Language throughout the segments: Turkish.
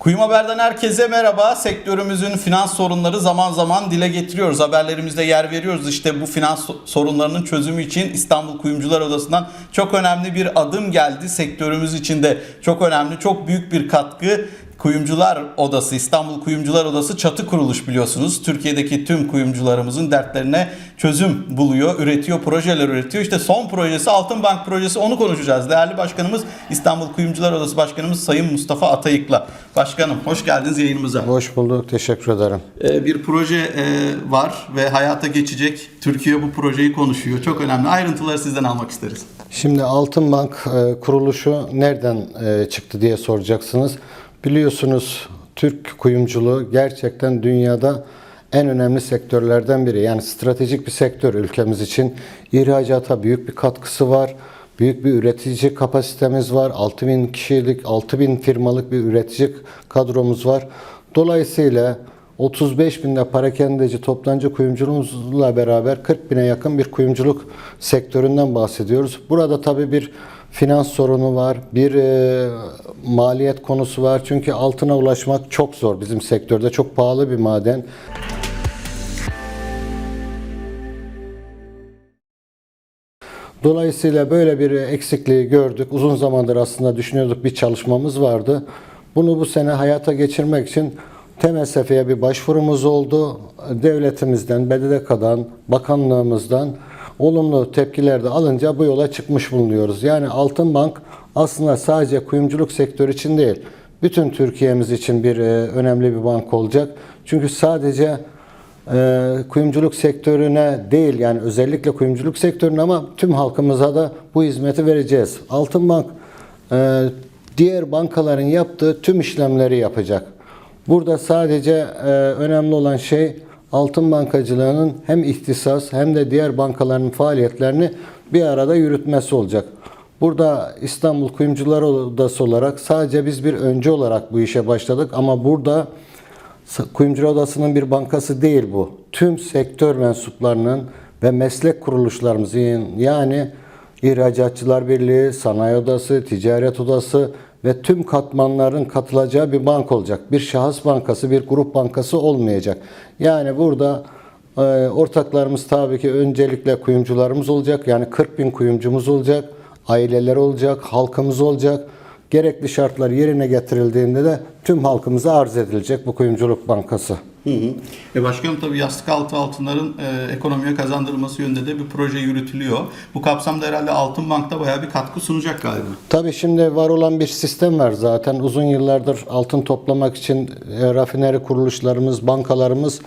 Kuyum Haber'den herkese merhaba. Sektörümüzün finans sorunları zaman zaman dile getiriyoruz. Haberlerimizde yer veriyoruz. İşte bu finans sorunlarının çözümü için İstanbul Kuyumcular Odası'ndan çok önemli bir adım geldi. Sektörümüz için de çok önemli, çok büyük bir katkı. Kuyumcular Odası, İstanbul Kuyumcular Odası çatı kuruluş biliyorsunuz. Türkiye'deki tüm kuyumcularımızın dertlerine çözüm buluyor, üretiyor, projeler üretiyor. İşte son projesi Altın Bank projesi onu konuşacağız. Değerli başkanımız İstanbul Kuyumcular Odası Başkanımız Sayın Mustafa Atayık'la. Başkanım hoş geldiniz yayınımıza. Hoş bulduk, teşekkür ederim. Ee, Bir proje e, var ve hayata geçecek. Türkiye bu projeyi konuşuyor. Çok önemli. Ayrıntıları sizden almak isteriz. Şimdi Altın Bank e, kuruluşu nereden e, çıktı diye soracaksınız. Biliyorsunuz Türk kuyumculuğu gerçekten dünyada en önemli sektörlerden biri. Yani stratejik bir sektör ülkemiz için. İhracata büyük bir katkısı var. Büyük bir üretici kapasitemiz var. 6000 kişilik, 6000 firmalık bir üretici kadromuz var. Dolayısıyla 35 binde parakendeci toptancı kuyumculuğumuzla beraber 40 bine yakın bir kuyumculuk sektöründen bahsediyoruz. Burada tabii bir finans sorunu var, bir e, maliyet konusu var. Çünkü altına ulaşmak çok zor bizim sektörde. Çok pahalı bir maden. Dolayısıyla böyle bir eksikliği gördük. Uzun zamandır aslında düşünüyorduk bir çalışmamız vardı. Bunu bu sene hayata geçirmek için TMSF'ye bir başvurumuz oldu. Devletimizden, BDDK'dan, bakanlığımızdan olumlu tepkiler de alınca bu yola çıkmış bulunuyoruz. Yani Altın Bank aslında sadece kuyumculuk sektörü için değil, bütün Türkiye'miz için bir e, önemli bir bank olacak. Çünkü sadece e, kuyumculuk sektörüne değil yani özellikle kuyumculuk sektörüne ama tüm halkımıza da bu hizmeti vereceğiz. Altın Bank e, diğer bankaların yaptığı tüm işlemleri yapacak. Burada sadece e, önemli olan şey altın bankacılığının hem ihtisas hem de diğer bankaların faaliyetlerini bir arada yürütmesi olacak. Burada İstanbul Kuyumcular Odası olarak sadece biz bir öncü olarak bu işe başladık ama burada Kuyumcular Odası'nın bir bankası değil bu. Tüm sektör mensuplarının ve meslek kuruluşlarımızın yani İhracatçılar Birliği, Sanayi Odası, Ticaret Odası ve tüm katmanların katılacağı bir bank olacak. Bir şahıs bankası, bir grup bankası olmayacak. Yani burada e, ortaklarımız tabii ki öncelikle kuyumcularımız olacak. Yani 40 bin kuyumcumuz olacak, aileler olacak, halkımız olacak. Gerekli şartlar yerine getirildiğinde de tüm halkımıza arz edilecek bu kuyumculuk bankası. Hı hı. E başkanım tabii yastık altı altınların e, ekonomiye kazandırılması yönünde de bir proje yürütülüyor. Bu kapsamda herhalde Altın Bank'ta bayağı bir katkı sunacak galiba. Tabii şimdi var olan bir sistem var zaten. Uzun yıllardır altın toplamak için e, rafineri kuruluşlarımız, bankalarımız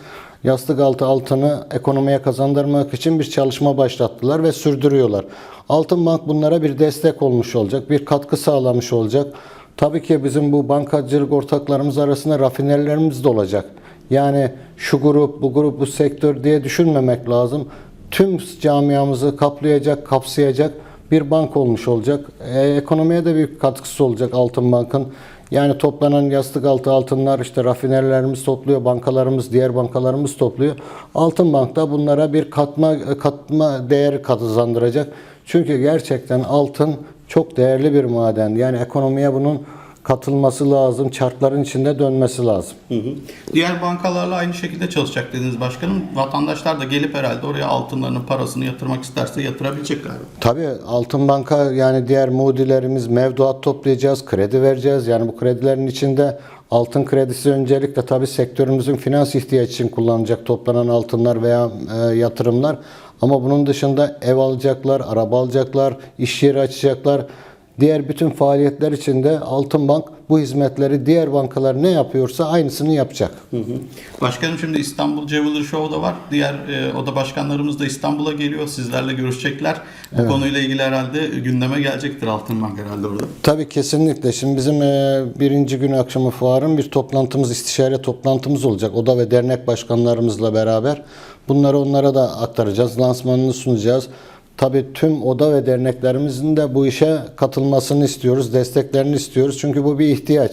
yastık altı altını ekonomiye kazandırmak için bir çalışma başlattılar ve sürdürüyorlar. Altın Bank bunlara bir destek olmuş olacak, bir katkı sağlamış olacak. Tabii ki bizim bu bankacılık ortaklarımız arasında rafinerilerimiz de olacak. Yani şu grup, bu grup, bu sektör diye düşünmemek lazım. Tüm camiamızı kaplayacak, kapsayacak bir bank olmuş olacak. E, ekonomiye de büyük katkısı olacak Altın Bank'ın. Yani toplanan yastık altı altınlar işte rafinerilerimiz topluyor, bankalarımız, diğer bankalarımız topluyor. Altın Bank da bunlara bir katma katma değeri kazandıracak. Çünkü gerçekten altın çok değerli bir maden. Yani ekonomiye bunun katılması lazım, çarkların içinde dönmesi lazım. Hı hı. Diğer bankalarla aynı şekilde çalışacak dediniz başkanım. Vatandaşlar da gelip herhalde oraya altınlarının parasını yatırmak isterse yatırabilecek galiba. Tabii Altın Banka yani diğer mudilerimiz mevduat toplayacağız, kredi vereceğiz. Yani bu kredilerin içinde altın kredisi öncelikle tabii sektörümüzün finans ihtiyacı için kullanacak toplanan altınlar veya e, yatırımlar. Ama bunun dışında ev alacaklar, araba alacaklar, iş yeri açacaklar. Diğer bütün faaliyetler içinde Altın Bank bu hizmetleri diğer bankalar ne yapıyorsa aynısını yapacak. Hı hı. Başkanım şimdi İstanbul Jeweler Show da var. Diğer e, oda başkanlarımız da İstanbul'a geliyor. Sizlerle görüşecekler. Bu konuyla ilgili herhalde gündeme gelecektir Altın Bank herhalde orada. Tabii kesinlikle. Şimdi bizim e, birinci gün akşamı fuarın bir toplantımız, istişare toplantımız olacak. Oda ve dernek başkanlarımızla beraber. Bunları onlara da aktaracağız. Lansmanını sunacağız. Tabii tüm oda ve derneklerimizin de bu işe katılmasını istiyoruz, desteklerini istiyoruz. Çünkü bu bir ihtiyaç.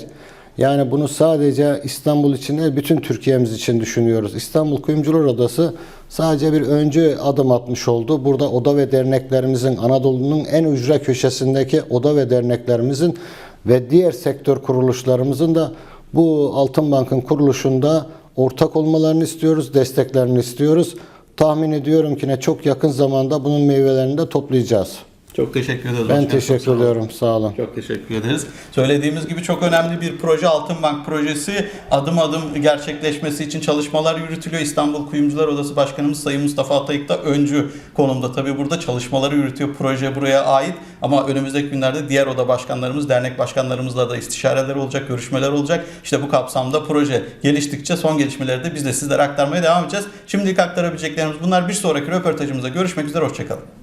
Yani bunu sadece İstanbul için değil, bütün Türkiye'miz için düşünüyoruz. İstanbul Kuyumcular Odası sadece bir öncü adım atmış oldu. Burada oda ve derneklerimizin, Anadolu'nun en ücra köşesindeki oda ve derneklerimizin ve diğer sektör kuruluşlarımızın da Bu Altın Bank'ın kuruluşunda ortak olmalarını istiyoruz, desteklerini istiyoruz. Tahmin ediyorum ki ne çok yakın zamanda bunun meyvelerini de toplayacağız. Çok teşekkür ederiz. Ben başkanım. Çok teşekkür sağ olun. ediyorum. Sağ olun. Çok teşekkür ederiz. Söylediğimiz gibi çok önemli bir proje Altın Bank projesi. Adım adım gerçekleşmesi için çalışmalar yürütülüyor. İstanbul Kuyumcular Odası Başkanımız Sayın Mustafa Atayık da öncü konumda. Tabii burada çalışmaları yürütüyor. Proje buraya ait ama önümüzdeki günlerde diğer oda başkanlarımız, dernek başkanlarımızla da istişareler olacak, görüşmeler olacak. İşte bu kapsamda proje geliştikçe son gelişmeleri de biz de sizlere aktarmaya devam edeceğiz. Şimdilik aktarabileceklerimiz bunlar. Bir sonraki röportajımızda görüşmek üzere. Hoşçakalın.